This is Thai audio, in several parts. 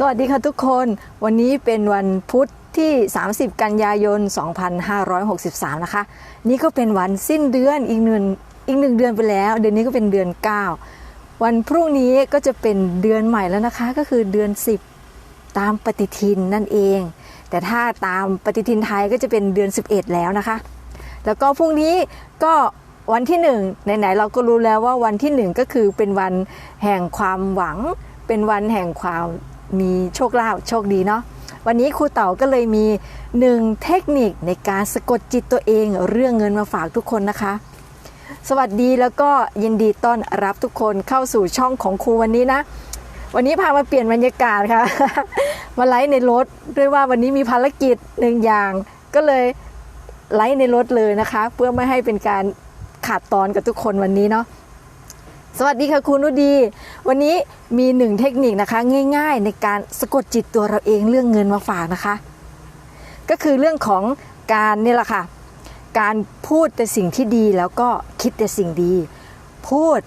สวัสดีค่ะทุกคน วันนี้เป็นวันพุธที่ 30 กันยายน 2563 นะคะ นี่ก็เป็นวันสิ้นเดือนอีกหนึ่งอีกหนึ่งเดือนไปแล้ว เดือนนี้ก็เป็นเดือน 9 วันพรุ่งนี้ก็จะเป็นเดือนใหม่แล้วนะคะ ก็คือเดือน 10 ตามปฏิทินนั่นเอง แต่ถ้าตามปฏิทินไทยก็จะเป็นเดือน 11 แล้วนะคะ แล้วก็พรุ่งนี้ก็วันที่หนึ่งไหนๆเราก็รู้แล้วว่าวันที่หนึ่งก็คือเป็นวันแห่งความหวัง เป็นวันแห่งความ มีโชคลาภโชคดีเนาะวันนี้ครูเต๋าก็เลยมีหนึ่งเทคนิคในการสะกดจิตตัวเองเรื่องเงินมาฝากทุกคนนะคะ สวัสดีแล้วก็ยินดีต้อนรับทุกคนเข้าสู่ช่องของครูวันนี้นะ วันนี้พามาเปลี่ยนบรรยากาศค่ะ มาไลฟ์ในรถด้วยว่าวันนี้มีภารกิจหนึ่งอย่างก็เลยไลฟ์ในรถเลยนะคะ เพื่อไม่ให้เป็นการขาดตอนกับทุกคนวันนี้เนาะ สวัสดีค่ะคุณนุดี วันนี้มีหนึ่งเทคนิคนะคะ ง่าย ๆ ในการสะกดจิตตัวเราเองเรื่องเงินมาฝากนะคะ ก็คือเรื่องของการนี่แหละค่ะ การพูดแต่สิ่งที่ดีแล้วก็คิดแต่สิ่งดี พูด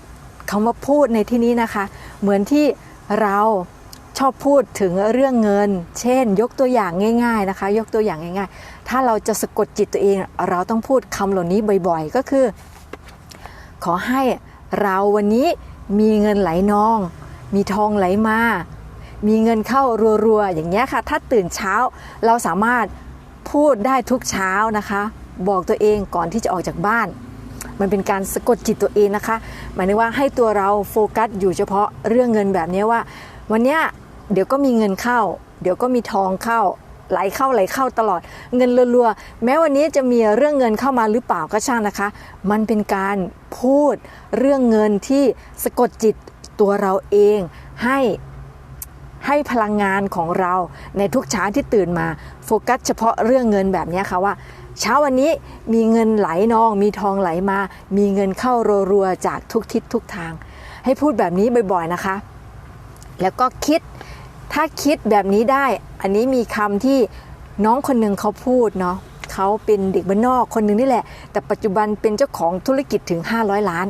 คำว่าพูดในที่นี้นะคะ เหมือนที่เราชอบพูดถึงเรื่องเงิน เช่น ยกตัวอย่างง่าย ๆนะคะ ยกตัวอย่างง่าย ๆ ถ้าเราจะสะกดจิตตัวเอง เราต้องพูดคำเหล่านี้บ่อย ๆ ก็คือ ขอให้ เราวันนี้มีเงินไหลนอง มีทองไหลมา มีเงินเข้ารัวๆ อย่างเงี้ยค่ะ ถ้าตื่นเช้าเราสามารถพูดได้ทุกเช้านะคะ บอกตัวเองก่อนที่จะออกจากบ้าน มันเป็นการสะกดจิตตัวเองนะคะ หมายถึงว่าให้ตัวเราโฟกัสอยู่เฉพาะเรื่องเงินแบบนี้ว่า วันเนี้ยเดี๋ยวก็มีเงินเข้า เดี๋ยวก็มีทองเข้า ไหลเข้าไหลเข้าตลอดเงินรัวๆ แม้วันนี้จะมีเรื่องเงินเข้ามาหรือเปล่าก็ช่างนะคะ มันเป็นการพูดเรื่องเงินที่สะกดจิตตัวเราเองให้ให้พลังงานของเราในทุกเช้าที่ตื่นมาโฟกัสเฉพาะเรื่องเงินแบบนี้ค่ะว่า เช้าวันนี้มีเงินไหลนอง มีทองไหลมา มีเงินเข้ารัวๆจากทุกทิศทุกทาง ให้พูดแบบนี้บ่อยๆนะคะ แล้วก็คิด ถ้าคิดแบบนี้ได้ อันนี้มีคำที่น้องคนหนึ่งเขาพูดเนาะเขาเป็นเด็กบ้านนอกคนหนึ่งนี่แหละ แต่ปัจจุบันเป็นเจ้าของธุรกิจถึง 500 ล้าน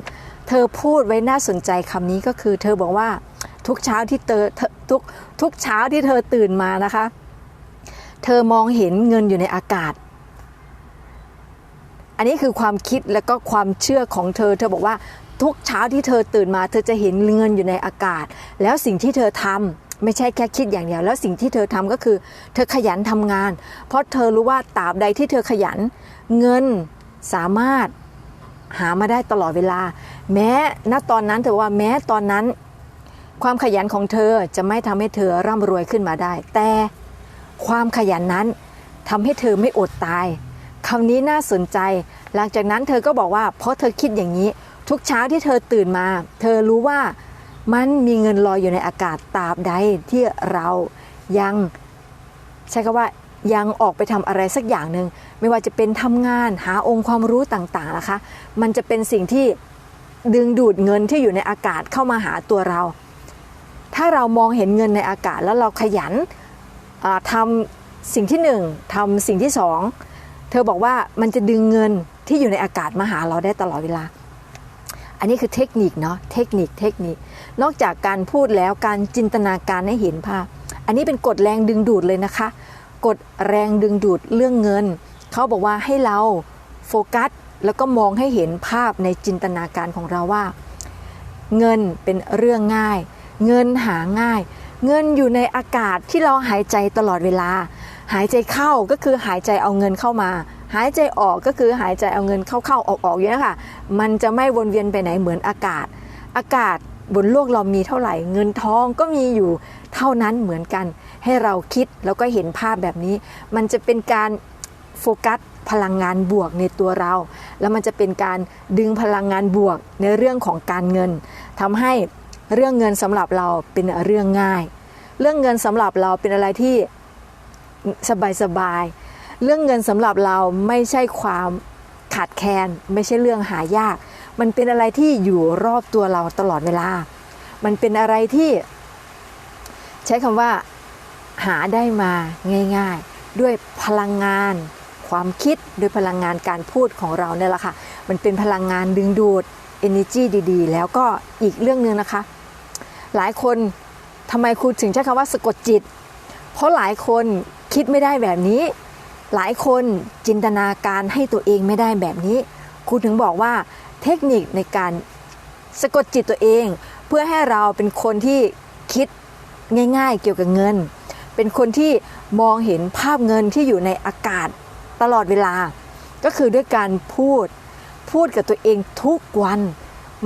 เธอพูดไว้น่าสนใจคำนี้ก็คือ เธอบอกว่าทุกเช้าที่เธอทุกทุกเช้าที่เธอตื่นมานะคะ เธอมองเห็นเงินอยู่ในอากาศ อันนี้คือความคิดและก็ความเชื่อของเธอ เธอบอกว่าทุกเช้าที่เธอตื่นมา เธอจะเห็นเงินอยู่ในอากาศ แล้วสิ่งที่เธอทำ ไม่ใช่แค่คิดอย่างเดียวแล้วสิ่งที่เธอทำก็คือ เธอขยันทำงาน เพราะเธอรู้ว่าตราบใดที่เธอขยัน เงินสามารถหามาได้ตลอดเวลา แม้ณตอนนั้นเธอว่าแม้ตอนนั้น ความขยันของเธอจะไม่ทำให้เธอร่ำรวยขึ้นมาได้ แต่ความขยันนั้นทำให้เธอไม่อดตายคำนี้น่าสนใจ หลังจากนั้นเธอก็บอกว่าเพราะเธอคิดอย่างนี้ ทุกเช้าที่เธอตื่นมา เธอรู้ว่า มันมีเงินลอยอยู่ในอากาศตราบใดที่เรายังใช้คำว่ายังออกไปทำอะไรสักอย่างหนึ่งไม่ว่าจะเป็นทำงานหาองค์ความรู้ต่างๆนะคะ มันจะเป็นสิ่งที่ดึงดูดเงินที่อยู่ในอากาศเข้ามาหาตัวเรา ถ้าเรามองเห็นเงินในอากาศแล้วเราขยันทำสิ่งที่หนึ่งทำสิ่งที่สองเธอบอกว่ามันจะดึงเงินที่อยู่ในอากาศมาหาเราได้ตลอดเวลา อันนี้คือเทคนิคเนาะเทคนิคเทคนิคนอกจากการพูดแล้วการจินตนาการให้เห็นภาพ อันนี้เป็นกฎแรงดึงดูดเลยนะคะ กฎแรงดึงดูดเรื่องเงิน เขาบอกว่าให้เราโฟกัสแล้วก็มองให้เห็นภาพในจินตนาการของเราว่า เงินเป็นเรื่องง่าย เงินหาง่าย เงินอยู่ในอากาศที่เราหายใจตลอดเวลา หายใจเข้าก็คือหายใจเอาเงินเข้ามา หายใจออกก็คือหายใจเอาเงินเข้าๆออกๆอย่างนี้ค่ะ มันจะไม่วนเวียนไปไหนเหมือนอากาศ อากาศบนโลกเรามีเท่าไหร่ เงินทองก็มีอยู่เท่านั้นเหมือนกัน ให้เราคิดแล้วก็เห็นภาพแบบนี้ มันจะเป็นการโฟกัสพลังงานบวกในตัวเรา แล้วมันจะเป็นการดึงพลังงานบวกในเรื่องของการเงินทำให้เรื่องเงินสำหรับเราเป็นเรื่องง่าย เรื่องเงินสำหรับเราเป็นอะไรที่สบายๆ เรื่องเงินสำหรับเราไม่ใช่ความขาดแคลนไม่ใช่เรื่องหายาก มันเป็นอะไรที่อยู่รอบตัวเราตลอดเวลา มันเป็นอะไรที่ ใช้คำว่า หาได้มาง่าย ๆ ด้วยพลังงาน ความคิดด้วยพลังงานการพูดของเราเนี่ยแหละค่ะ มันเป็นพลังงานดึงดูด energy ดีๆ แล้วก็อีกเรื่องหนึ่งนะคะ หลายคนทำไมครูถึงใช้คำว่าสะกดจิต เพราะหลายคนคิดไม่ได้แบบนี้ หลายคนจินตนาการให้ตัวเองไม่ได้แบบนี้ครูถึงบอกว่าเทคนิคในการสะกดจิตตัวเอง เพื่อให้เราเป็นคนที่คิดง่ายๆเกี่ยวกับเงิน เป็นคนที่มองเห็นภาพเงินที่อยู่ในอากาศตลอดเวลา ก็คือด้วยการพูดพูดกับตัวเองทุกวัน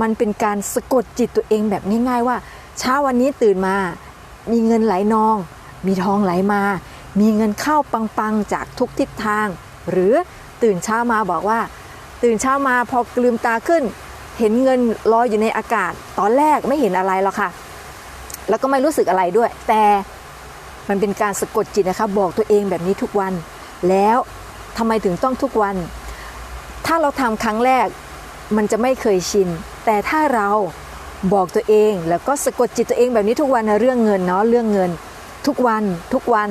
มันเป็นการสะกดจิตตัวเองแบบง่ายๆว่า เช้าวันนี้ตื่นมา มีเงินไหลนอง มีทองไหลมา มีเงินเข้าปังๆจากทุกทิศทาง หรือตื่นเช้ามาบอกว่า ตื่นเช้ามาพอลืมตาขึ้น เห็นเงินลอยอยู่ในอากาศ ตอนแรกไม่เห็นอะไรหรอกค่ะ แล้วก็ไม่รู้สึกอะไรด้วย แต่มันเป็นการสะกดจิตนะคะ บอกตัวเองแบบนี้ทุกวัน แล้วทำไมถึงต้องทุกวัน ถ้าเราทำครั้งแรกมันจะไม่เคยชิน แต่ถ้าเราบอกตัวเองแล้วก็สะกดจิตตัวเองแบบนี้ทุกวันนะเรื่องเงินเนาะเรื่องเงิน ทุกวันทุกวัน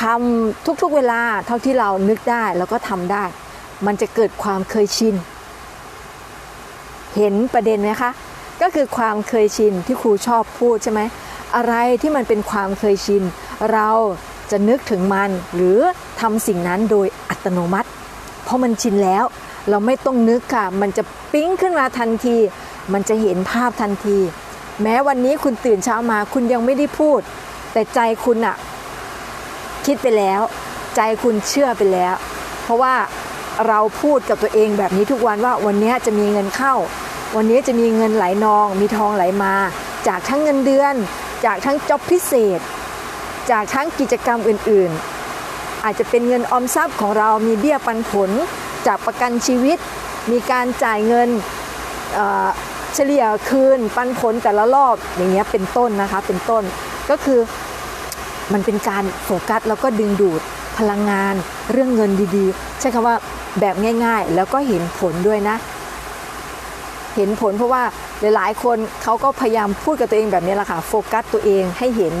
ทำทุกๆเวลาเท่าที่เรานึกได้แล้วก็ทำได้ มันจะเกิดความเคยชิน เห็นประเด็นไหมคะ ก็คือความเคยชินที่ครูชอบพูดใช่ไหมอะไรที่มันเป็นความเคยชิน เราจะนึกถึงมันหรือทำสิ่งนั้นโดยอัตโนมัติ เพราะมันชินแล้ว เราไม่ต้องนึกค่ะ มันจะปิ๊งขึ้นมาทันที มันจะเห็นภาพทันที แม้วันนี้คุณตื่นเช้ามาคุณยังไม่ได้พูด แต่ใจคุณอะ คิดไปแล้ว ใจคุณเชื่อไปแล้ว เพราะว่าเราพูดกับตัวเองแบบนี้ทุกวันว่าวันนี้จะมีเงินเข้า วันนี้จะมีเงินไหลนอง มีทองไหลมา จากทั้งเงินเดือน จากทั้งจ็อบพิเศษ จากทั้งกิจกรรมอื่น ๆ อาจจะเป็นเงินออมทรัพย์ของเรามีเบี้ยปันผล จากประกันชีวิต มีการจ่ายเงินเฉลี่ยคืนปันผลแต่ละรอบอย่างเงี้ยเป็นต้นนะคะเป็นต้นก็คือ มันเป็นการโฟกัสแล้วก็ดึงดูดพลังงาน เรื่องเงินดีๆ ใช้คำว่าแบบง่ายๆ แล้วก็เห็นผลด้วยนะ เห็นผลเพราะว่าหลายๆ คนเขาก็พยายามพูดกับตัวเองแบบนี้แหละค่ะโฟกัสตัวเองให้เห็น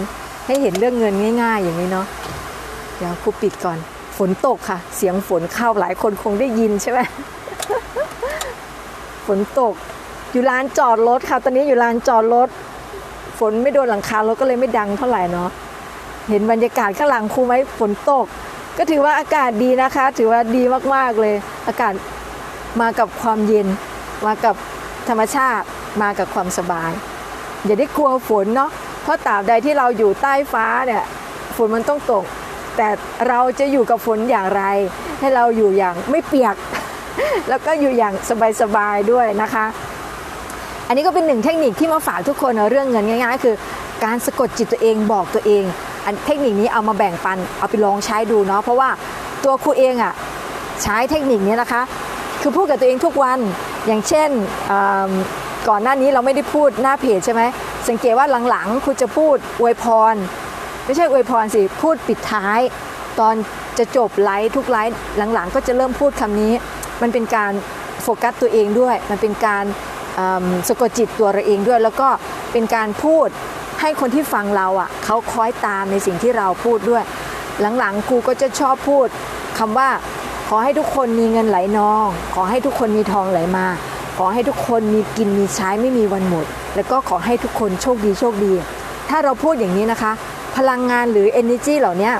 ให้เห็นเรื่องเงินง่าย ๆ อย่างนี้เนาะเดี๋ยวครูปิดก่อนฝนตกค่ะ เสียงฝนเข้าหลายคนคงได้ยินใช่ไหมฝนตกอยู่ลานจอดรถค่ะ ตอนนี้อยู่ลานจอดรถฝนไม่โดนหลังคารถก็เลยไม่ดังเท่าไหร่เนาะ เห็นบรรยากาศข้างหลังครูไหมฝนตก ก็ถือว่าอากาศดีนะคะ ถือว่าดีมากๆเลย อากาศมากับความเย็น มากับธรรมชาติ มากับความสบาย อย่าได้กลัวฝนเนาะเพราะตราบใดที่เราอยู่ใต้ฟ้าเนี่ยฝนมันต้องตก แต่เราจะอยู่กับฝนอย่างไร ให้เราอยู่อย่างไม่เปียก แล้วก็อยู่อย่างสบายๆด้วยนะคะ อันนี้ก็เป็นหนึ่งเทคนิคที่มาฝากทุกคนเรื่องเงินง่าย ๆ คือการสะกดจิตตัวเองบอกตัวเอง อันเทคนิคนี้เอามาแบ่งปันเอาไปลองใช้ดูเนาะเพราะว่าตัวครูเองอะ่ะใช้เทคนิคนี้นะคะ คือพูดกับตัวเองทุกวันอย่างเช่นก่อนหน้านี้เราไม่ได้พูดหน้าเพจใช่ไหมสังเกตว่าหลังๆครูจะพูดอวยพร ไม่ใช่อวยพรสิพูดปิดท้าย ตอนจะจบไลฟ์ทุกไลฟ์หลังๆ ก็จะเริ่มพูดคำนี้ มันเป็นการโฟกัสตัวเองด้วย มันเป็นการสะกดจิตตัวเราเองด้วย แล้วก็เป็นการพูด ให้คนที่ฟังเราอะเขาคล้อยตามในสิ่งที่เราพูดด้วย หลังๆครูก็จะชอบพูดคำว่าขอให้ทุกคนมีเงินไหลนอง ขอให้ทุกคนมีทองไหลมา ขอให้ทุกคนมีกินมีใช้ไม่มีวันหมด แล้วก็ขอให้ทุกคนโชคดีโชคดี ถ้าเราพูดอย่างนี้นะคะ พลังงานหรือ energy เหล่านี้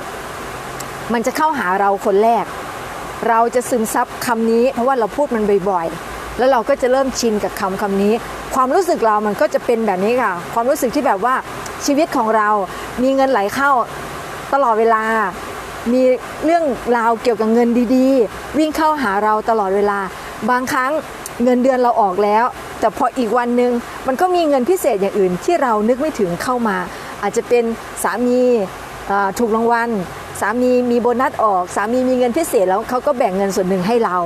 มันจะเข้าหาเราคนแรก เราจะซึมซับคำนี้ เพราะว่าเราพูดมันบ่อยๆ แล้วเราก็จะเริ่มชินกับคำคำนี้ ความรู้สึกเรามันก็จะเป็นแบบนี้ค่ะ ความรู้สึกที่แบบว่าชีวิตของเรามีเงินไหลเข้าตลอดเวลา มีเรื่องราวเกี่ยวกับเงินดีๆ วิ่งเข้าหาเราตลอดเวลา บางครั้งเงินเดือนเราออกแล้ว แต่พออีกวันหนึ่งมันก็มีเงินพิเศษอย่างอื่นที่เรานึกไม่ถึงเข้ามา อาจจะเป็นสามีถูกรางวัลสามีมีโบนัสออก สามีมีเงินพิเศษแล้วเขาก็แบ่งเงินส่วนหนึ่งให้เรา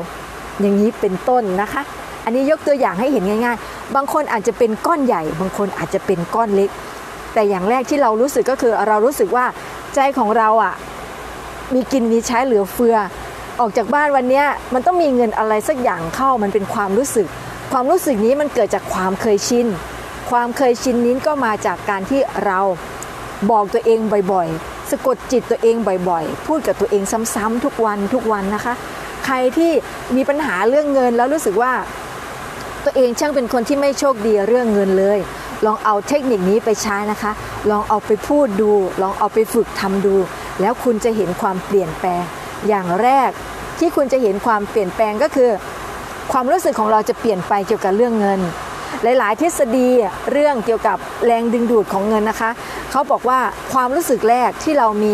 อย่างนี้เป็นต้นนะคะ อันนี้ยกตัวอย่างให้เห็นง่าย ๆ บางคนอาจจะเป็นก้อนใหญ่ บางคนอาจจะเป็นก้อนเล็ก แต่อย่างแรกที่เรารู้สึกก็คือเรารู้สึกว่าใจของเราอะมีกินมีใช้เหลือเฟือ ออกจากบ้านวันนี้มันต้องมีเงินอะไรสักอย่างเข้ามันเป็นความรู้สึก ความรู้สึกนี้มันเกิดจากความเคยชินความเคยชินนี้ก็มาจากการที่เราบอกตัวเองบ่อยๆ สะกดจิตตัวเองบ่อยๆ พูดกับตัวเองซ้ำๆทุกวันทุกวันนะคะ ใครที่มีปัญหาเรื่องเงินแล้วรู้สึกว่า ตัวเองช่างเป็นคนที่ไม่โชคดีเรื่องเงินเลย ลองเอาเทคนิคนี้ไปใช้นะคะ ลองเอาไปพูดดู ลองเอาไปฝึกทำดู แล้วคุณจะเห็นความเปลี่ยนแปลง อย่างแรกที่คุณจะเห็นความเปลี่ยนแปลงก็คือ ความรู้สึกของเราจะเปลี่ยนไปเกี่ยวกับเรื่องเงิน หลาย ๆ ทฤษฎีเรื่องเกี่ยวกับแรงดึงดูดของเงินนะคะ เขาบอกว่าความรู้สึกแรกที่เรามี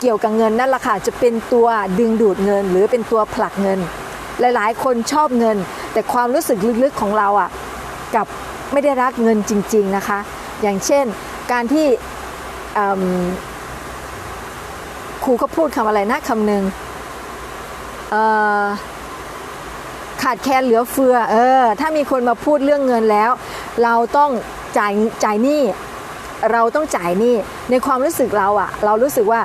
เกี่ยวกับเงินนั่นแหละค่ะจะเป็นตัวดึงดูดเงิน หรือเป็นตัวผลักเงิน หลายๆ คนชอบเงิน แต่ความรู้สึกลึกๆของเราอะกับไม่ได้รักเงินจริง ๆนะคะ อย่างเช่นการที่ครูก็พูดคำอะไรนะคำหนึ่งขาดแคลนเหลือเฟือเออถ้ามีคนมาพูดเรื่องเงินแล้ว เราต้องจ่ายจ่ายหนี้เราต้องจ่ายหนี้ในความรู้สึกเราอะเรารู้สึกว่า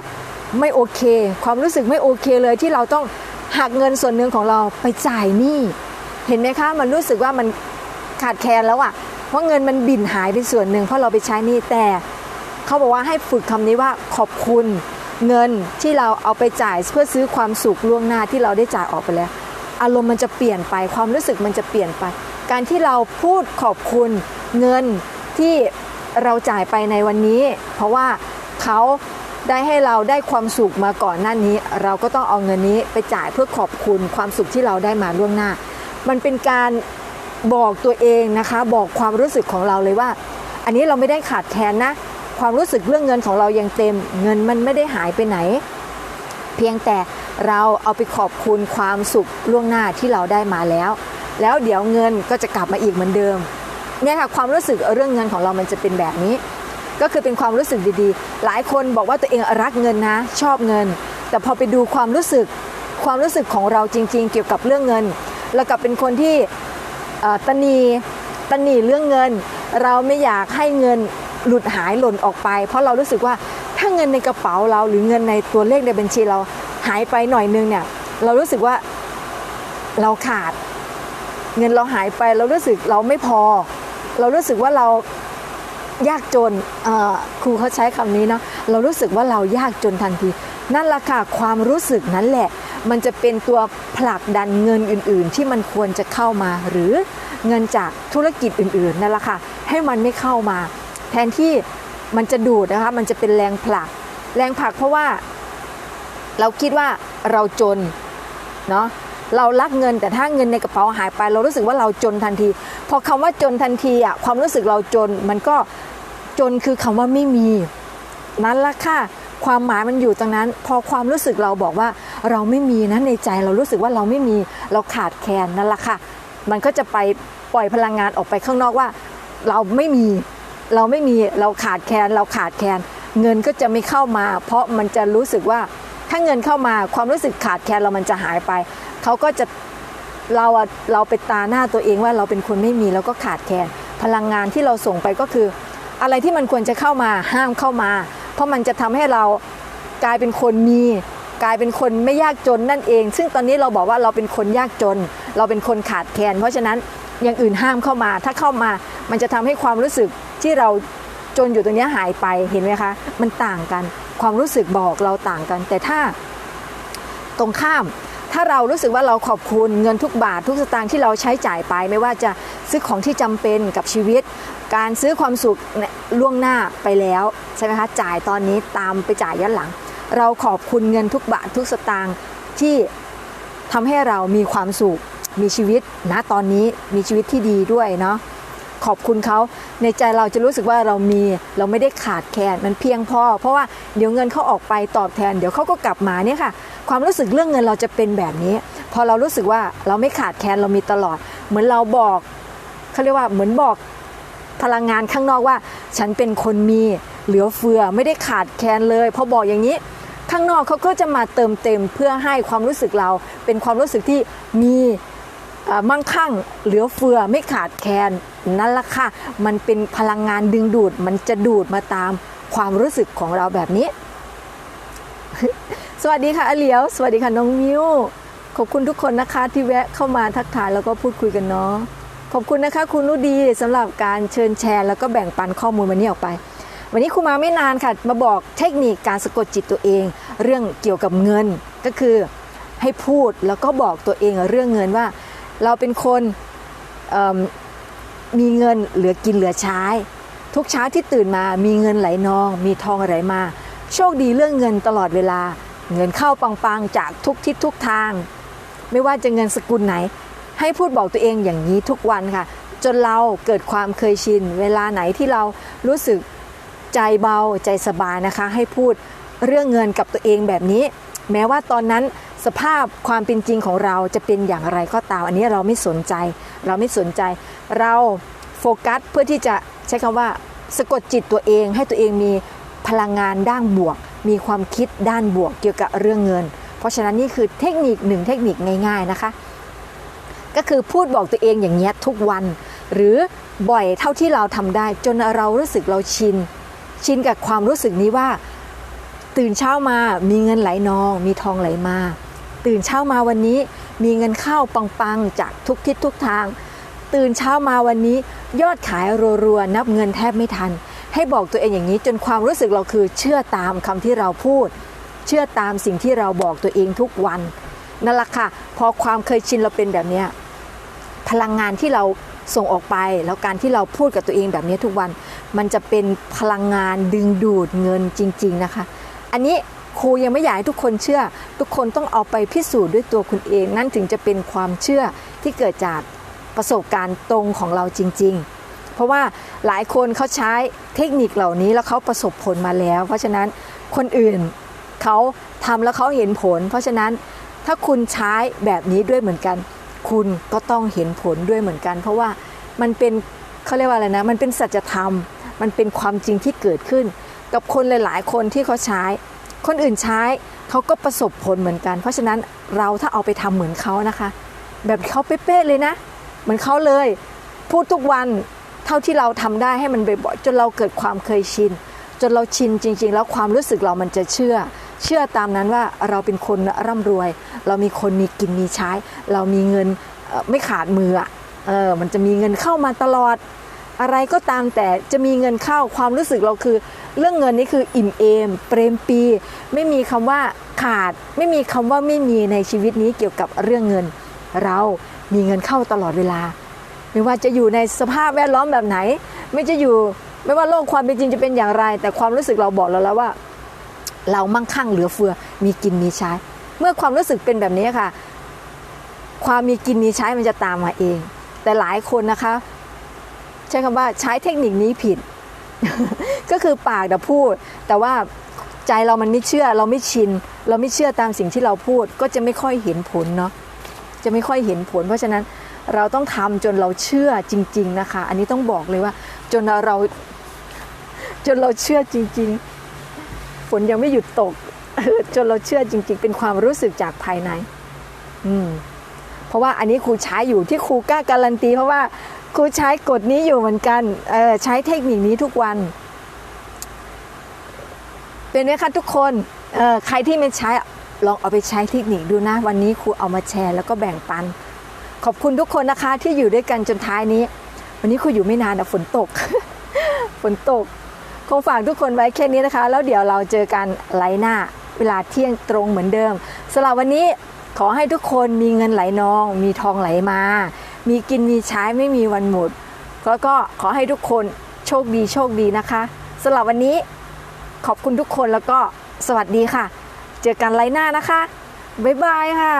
ไม่โอเค ความรู้สึกไม่โอเคเลยที่เราต้อง หักเงินส่วนหนึ่งของเราไปจ่ายหนี้เห็นไหมคะมันรู้สึกว่ามันขาดแคลนแล้วอะเพราะเงินมันบินหายไปส่วนหนึ่งเพราะเราไปใช้หนี้แต่เขาบอกว่าให้ฝึกคำนี้ว่าขอบคุณเงินที่เราเอาไปจ่ายเพื่อซื้อความสุขล่วงหน้าที่เราได้จ่ายออกไปแล้ว อารมณ์มันจะเปลี่ยนไปความรู้สึกมันจะเปลี่ยนไป การที่เราพูดขอบคุณเงินที่เราจ่ายไปในวันนี้ เพราะว่าเขา ได้ให้เราได้ความสุขมาก่อนหน้านี้ เราก็ต้องเอาเงินนี้ไปจ่ายเพื่อขอบคุณความสุขที่เราได้มาล่วงหน้า มันเป็นการบอกตัวเองนะคะ บอกความรู้สึกของเราเลยว่า อันนี้เราไม่ได้ขาดแคลนนะ ความรู้สึกเรื่องเงินของเรายังเต็ม เงินมันไม่ได้หายไปไหน เพียงแต่เราเอาไปขอบคุณความสุขล่วงหน้าที่เราได้มาแล้ว แล้วเดี๋ยวเงินก็จะกลับมาอีกเหมือนเดิมเนี่ยค่ะความรู้สึกเรื่องเงินของเรามันจะเป็นแบบนี้ ก็คือเป็นความรู้สึกดีๆ หลายคนบอกว่าตัวเองรักเงินนะ ชอบเงิน แต่พอไปดูความรู้สึกความรู้สึกของเราจริง ๆ เกี่ยวกับเรื่องเงิน แล้วกลับเป็นคนที่ตนีตนีเรื่องเงิน เราไม่อยากให้เงินหลุดหายหล่นออกไป เพราะเรารู้สึกว่าถ้าเงินในกระเป๋าเราหรือเงินในตัวเลขในบัญชีเราหายไปหน่อยนึงเนี่ยเรารู้สึกว่าเราขาด เงินเราหายไปเรารู้สึกเราไม่พอ เรารู้สึกว่าเรา ยากจนครูเขาใช้คำนี้เนาะเรารู้สึกว่าเรายากจนทันที นั่นแหละค่ะความรู้สึกนั้นแหละ มันจะเป็นตัวผลักดันเงินอื่น ๆ ที่มันควรจะเข้ามา หรือเงินจากธุรกิจอื่น ๆ นั่นแหละค่ะ ให้มันไม่เข้ามา แทนที่มันจะดูดนะคะมันจะเป็นแรงผลัก แรงผลักเพราะว่า เราคิดว่าเราจนเนาะเรารักเงินแต่ถ้าเงินในกระเป๋าหายไป เรารู้สึกว่าเราจนทันที พอคำว่าจนทันทีอะความรู้สึกเราจนมันก็ จนคือคำว่าไม่มี นั่นละค่ะความหมายมันอยู่ตรงนั้น พอความรู้สึกเราบอกว่าเราไม่มีนะในใจเรารู้สึกว่าเราไม่มีเราขาดแคลนนั่นละค่ะ มันก็จะไปปล่อยพลังงานออกไปข้างนอกว่า เราไม่มี เราไม่มีเราขาดแคลนเราขาดแคลนเงินก็จะไม่เข้ามา เพราะมันจะรู้สึกว่าถ้าเงินเข้ามาความรู้สึกขาดแคลนเรามันจะหายไปเขาก็จะเราเราไปตาหน้าตัวเองว่าเราเป็นคนไม่มีแล้วก็ขาดแคลนพลังงานที่เราส่งไปก็คือ อะไรที่มันควรจะเข้ามาห้ามเข้ามา เพราะมันจะทำให้เรากลายเป็นคนมี กลายเป็นคนไม่ยากจนนั่นเอง ซึ่งตอนนี้เราบอกว่าเราเป็นคนยากจน เราเป็นคนขาดแคลนเพราะฉะนั้นอย่างอื่นห้ามเข้ามา ถ้าเข้ามามันจะทำให้ความรู้สึกที่เราจนอยู่ตรงนี้หายไปเห็นไหมคะ มันต่างกันความรู้สึกบอกเราต่างกัน แต่ถ้าตรงข้ามถ้าเรารู้สึกว่าเราขอบคุณเงินทุกบาททุกสตางค์ที่เราใช้จ่ายไป ไม่ว่าจะซื้อของที่จำเป็นกับชีวิต การซื้อความสุขล่วงหน้าไปแล้วใช่ไหมคะจ่ายตอนนี้ตามไปจ่ายย้อนหลัง เราขอบคุณเงินทุกบาททุกสตางค์ที่ทำให้เรามีความสุขมีชีวิตณตอนนี้มีชีวิตที่ดีด้วยเนาะขอบคุณเขาในใจเราจะรู้สึกว่าเรามีเราไม่ได้ขาดแคลนมันเพียงพอ เพราะว่าเดี๋ยวเงินเขาออกไปตอบแทน เดี๋ยวเขาก็กลับมาเนี่ยค่ะ ความรู้สึกเรื่องเงินเราจะเป็นแบบนี้ พอเรารู้สึกว่าเราไม่ขาดแคลนเรามีตลอด เหมือนเราบอกเขาเรียกว่าเหมือนบอก พลังงานข้างนอกว่า ฉันเป็นคนมีเหลือเฟือไม่ได้ขาดแคลนเลยพอบอกอย่างนี้ ข้างนอกเขาก็จะมาเติมเต็มเพื่อให้ความรู้สึกเรา เป็นความรู้สึกที่มีมั่งคั่งเหลือเฟือไม่ขาดแคลนนั่นละค่ะมันเป็นพลังงานดึงดูด มันจะดูดมาตามความรู้สึกของเราแบบนี้ สวัสดีค่ะอเหลียว สวัสดีค่ะน้องมิวขอบคุณทุกคนนะคะที่แวะเข้ามาทักทายแล้วก็พูดคุยกันเนาะ ขอบคุณนะคะคุณนุดีสำหรับการเชิญแชร์แล้วก็แบ่งปันข้อมูลวันนี้ออกไป วันนี้ครูมาไม่นานค่ะ มาบอกเทคนิคการสะกดจิตตัวเอง เรื่องเกี่ยวกับเงินก็คือให้พูดแล้วก็บอกตัวเองเรื่องเงินว่า เราเป็นคนมมีเงินเหลือกินเหลือใช้ ทุกเช้าที่ตื่นมามีเงินไหลนอง มีทองไหลมา โชคดีเรื่องเงินตลอดเวลา เงินเข้าปังๆจากทุกทิศทุกทาง ไม่ว่าจะเงินสกุลไหน ให้พูดบอกตัวเองอย่างนี้ทุกวันค่ะ จนเราเกิดความเคยชิน เวลาไหนที่เรารู้สึกใจเบาใจสบายนะคะ ให้พูดเรื่องเงินกับตัวเองแบบนี้ แม้ว่าตอนนั้นสภาพความเป็นจริงของเราจะเป็นอย่างไรก็ตาม อันนี้เราไม่สนใจ เราไม่สนใจ เราโฟกัสเพื่อที่จะใช้คำว่าสะกดจิตตัวเองให้ตัวเองมีพลังงานด้านบวก มีความคิดด้านบวกเกี่ยวกับเรื่องเงิน เพราะฉะนั้นนี่คือเทคนิคหนึ่งเทคนิคง่าย ๆนะคะ ก็คือพูดบอกตัวเองอย่างเงี้ยทุกวัน หรือบ่อยเท่าที่เราทำได้ จนเรารู้สึกเราชิน ชินกับความรู้สึกนี้ว่า ตื่นเช้ามามีเงินไหลนอง มีทองไหลมา ตื่นเช้ามาวันนี้มีเงินเข้าปังๆจากทุกทิศทุกทาง ตื่นเช้ามาวันนี้ยอดขายรัวๆนับเงินแทบไม่ทัน ให้บอกตัวเองอย่างนี้จนความรู้สึกเราคือเชื่อตามคำที่เราพูด เชื่อตามสิ่งที่เราบอกตัวเองทุกวันนั่นแหละค่ะ พอความเคยชินเราเป็นแบบนี้ พลังงานที่เราส่งออกไป แล้วการที่เราพูดกับตัวเองแบบนี้ทุกวัน มันจะเป็นพลังงานดึงดูดเงินจริง ๆนะคะ อันนี้ครูยังไม่อยากให้ทุกคนเชื่อ ทุกคนต้องเอาไปพิสูจน์ด้วยตัวคุณเอง นั่นถึงจะเป็นความเชื่อที่เกิดจากประสบการณ์ตรงของเราจริง ๆ เพราะว่าหลายคนเขาใช้เทคนิคเหล่านี้แล้วเขาประสบผลมาแล้ว เพราะฉะนั้นคนอื่นเขาทำแล้วเขาเห็นผล เพราะฉะนั้นถ้าคุณใช้แบบนี้ด้วยเหมือนกัน คุณก็ต้องเห็นผลด้วยเหมือนกัน เพราะว่ามันเป็นเขาเรียกว่าอะไรนะ มันเป็นสัจธรรม มันเป็นความจริงที่เกิดขึ้น กับคนหลาย ๆ คนที่เขาใช้ คนอื่นใช้เขาก็ประสบผลเหมือนกัน เพราะฉะนั้นเราถ้าเอาไปทำเหมือนเขานะคะ แบบเขาเป๊ะเลยนะ เหมือนเขาเลย พูดทุกวันเท่าที่เราทำได้ให้มันบ่อยๆจนเราเกิดความเคยชิน จนเราชินจริง ๆ แล้วความรู้สึกเรามันจะเชื่อ เชื่อตามนั้นว่าเราเป็นคนร่ำรวย เรามีคนมีกินมีใช้ เรามีเงินไม่ขาดมือเออมันจะมีเงินเข้ามาตลอด อะไรก็ตามแต่จะมีเงินเข้าความรู้สึกเราคือ เรื่องเงินนี่คืออิ่มเอม เปรมปี ไม่มีคำว่าขาด ไม่มีคำว่าไม่มีในชีวิตนี้เกี่ยวกับเรื่องเงิน เรามีเงินเข้าตลอดเวลา ไม่ว่าจะอยู่ในสภาพแวดล้อมแบบไหน ไม่จะอยู่ไม่ว่าโลกความเป็นจริงจะเป็นอย่างไร แต่ความรู้สึกเราบอกเราแล้วว่า เรามั่งคั่งเหลือเฟือมีกินมีใช้ เมื่อความรู้สึกเป็นแบบนี้ค่ะ ความมีกินมีใช้มันจะตามมาเอง แต่หลายคนนะคะ ใช้คำว่าใช้เทคนิคนี้ผิด ก็คือปากแต่พูด แต่ว่าใจเรามันไม่เชื่อ เราไม่ชิน เราไม่เชื่อตามสิ่งที่เราพูด ก็จะไม่ค่อยเห็นผลเนาะจะไม่ค่อยเห็นผล เพราะฉะนั้นเราต้องทำจนเราเชื่อจริง ๆนะคะ อันนี้ต้องบอกเลยว่า จนเราจนเราเชื่อจริง ๆ ฝนยังไม่หยุดตก จนเราเชื่อจริง ๆ เป็นความรู้สึกจากภายใน อืม เพราะว่าอันนี้ครูใช้อยู่ที่ครูกล้าการันตี เพราะว่าครูใช้กฎนี้อยู่เหมือนกันเออใช้เทคนิคนี้ทุกวัน เป็นไหมคะทุกคนเออใครที่ไม่ใช้ลองเอาไปใช้เทคนิคดูนะ วันนี้ครูเอามาแชร์แล้วก็แบ่งปัน ขอบคุณทุกคนนะคะที่อยู่ด้วยกันจนท้ายนี้ วันนี้ครูอยู่ไม่นานนะฝนตก ฝนตก คงฝากทุกคนไว้แค่นี้นะคะ แล้วเดี๋ยวเราเจอกันไลฟ์หน้าเวลาเที่ยงตรงเหมือนเดิมสำหรับวันนี้ขอให้ทุกคนมีเงินไหลนอง มีทองไหลมา มีกินมีใช้ไม่มีวันหมดแล้วก็ขอให้ทุกคนโชคดีโชคดีนะคะสำหรับวันนี้ขอบคุณทุกคนแล้วก็สวัสดีค่ะ เจอกันไลฟ์หน้านะคะ บ๊ายบายค่ะ